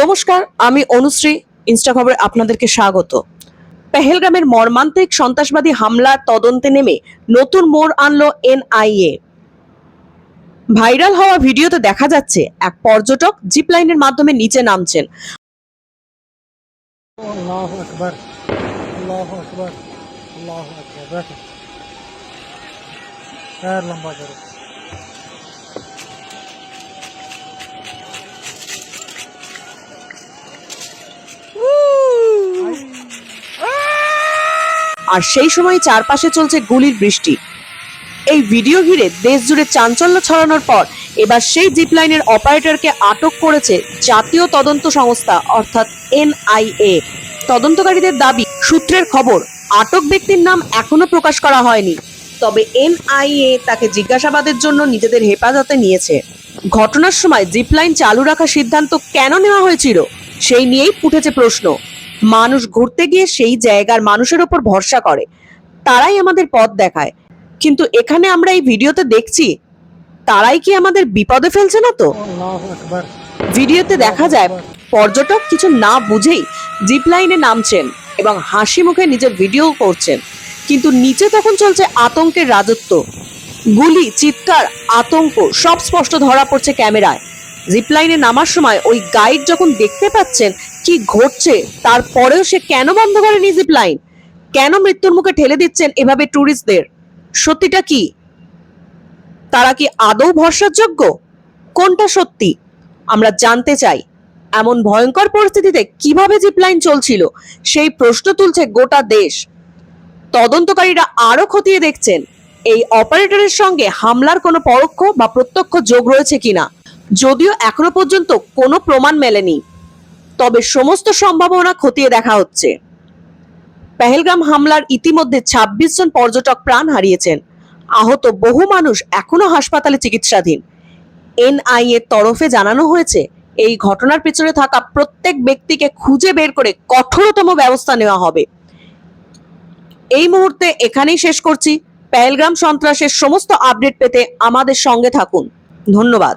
নমস্কার, আমি অনুশ্রী ইনস্টা খবরে আপনাদেরকে স্বাগত। পেহেলগ্রামের মর্মান্তিক সন্ত্রাসবাদী হামলার তদন্তে নেমে নতুন মোড় আনলো এনআইএ। ভাইরাল হওয়া ভিডিওতে দেখা যাচ্ছে, এক পর্যটক জিপলাইনের মাধ্যমে নিচে নামছেন। আর সেই সময় চারপাশে চলছে গুলির বৃষ্টি। এই ভিডিও ঘিরে দেশ জুড়ে চাঞ্চল্য ছড়ানোর পর এবার সেই জিপ লাইনের অপারেটরকে আটক করেছে জাতীয় তদন্ত সংস্থা, অর্থাৎ এনআইএ তদন্তকারীদের দাবি, সূত্রের খবর, আটক ব্যক্তির নাম এখনও প্রকাশ করা হয়নি। তবে এনআইএ তাকে জিজ্ঞাসাবাদের জন্য নিজেদের হেফাজতে নিয়েছে। ঘটনার সময় জিপলাইন চালু রাখার সিদ্ধান্ত কেন নেওয়া হয়েছিল, সেই নিয়েই উঠেছে প্রশ্ন। মানুষ ঘুরতে গিয়ে সেই জায়গার মানুষের ওপর ভরসা করে। তারাই আমাদের পথ দেখায়। কিন্তু এখানে আমরা এই ভিডিওতে দেখছি তারাই কি আমাদের বিপদে ফেলছে না তো? ভিডিওতে দেখা যায় পর্যটক কিছু না বুঝেই জিপ লাইনে নামছেন এবং হাসি মুখে নিজের ভিডিও করছেন। কিন্তু নিচে তখন চলছে আতঙ্কের রাজত্ব। গুলি চিৎকার আতঙ্ক সব স্পষ্ট ধরা পড়ছে ক্যামেরায়। জিপলাইনে নামার সময় ওই গাইড যখন দেখতে পাচ্ছেন কি ঘটছে? তারপরেও সে কেন বন্ধ করেনি জিপ লাইন কেন মৃত্যুর মুখে ঠেলে দিচ্ছেন এভাবে ট্যুরিস্টদের সত্যিটা কি? তারা কি আদৌ ভরসাযোগ্য? কোনটা সত্যি? আমরা জানতে চাই। এমন ভয়ঙ্কর পরিস্থিতিতে কীভাবে জিপলাইন চলছিল? সেই প্রশ্ন তুলছে গোটা দেশ। তদন্তকারীরা আরও খতিয়ে দেখছেন, এই অপারেটরের সঙ্গে হামলার কোনো পরোক্ষ বা প্রত্যক্ষ যোগ রয়েছে কিনা? যদিও এখনও পর্যন্ত কোনো প্রমাণ মেলেনি। তবে সমস্ত সম্ভাবনা খতিয়ে দেখা হচ্ছে। পেহেলগাম হামলার ইতিমধ্যে ২৬ জন পর্যটক প্রাণ হারিয়েছেন। আহত বহু মানুষ এখনও হাসপাতালে চিকিৎসাধীন। এনআই এর তরফে জানানো হয়েছে, এই ঘটনার পেছনে থাকা প্রত্যেক ব্যক্তিকে খুঁজে বের করে কঠোরতম ব্যবস্থা নেওয়া হবে। এই মুহূর্তে এখানেই শেষ করছি। পেহেলগ্রাম সন্ত্রাসের সমস্ত আপডেট পেতে আমাদের সঙ্গে থাকুন। ধন্যবাদ।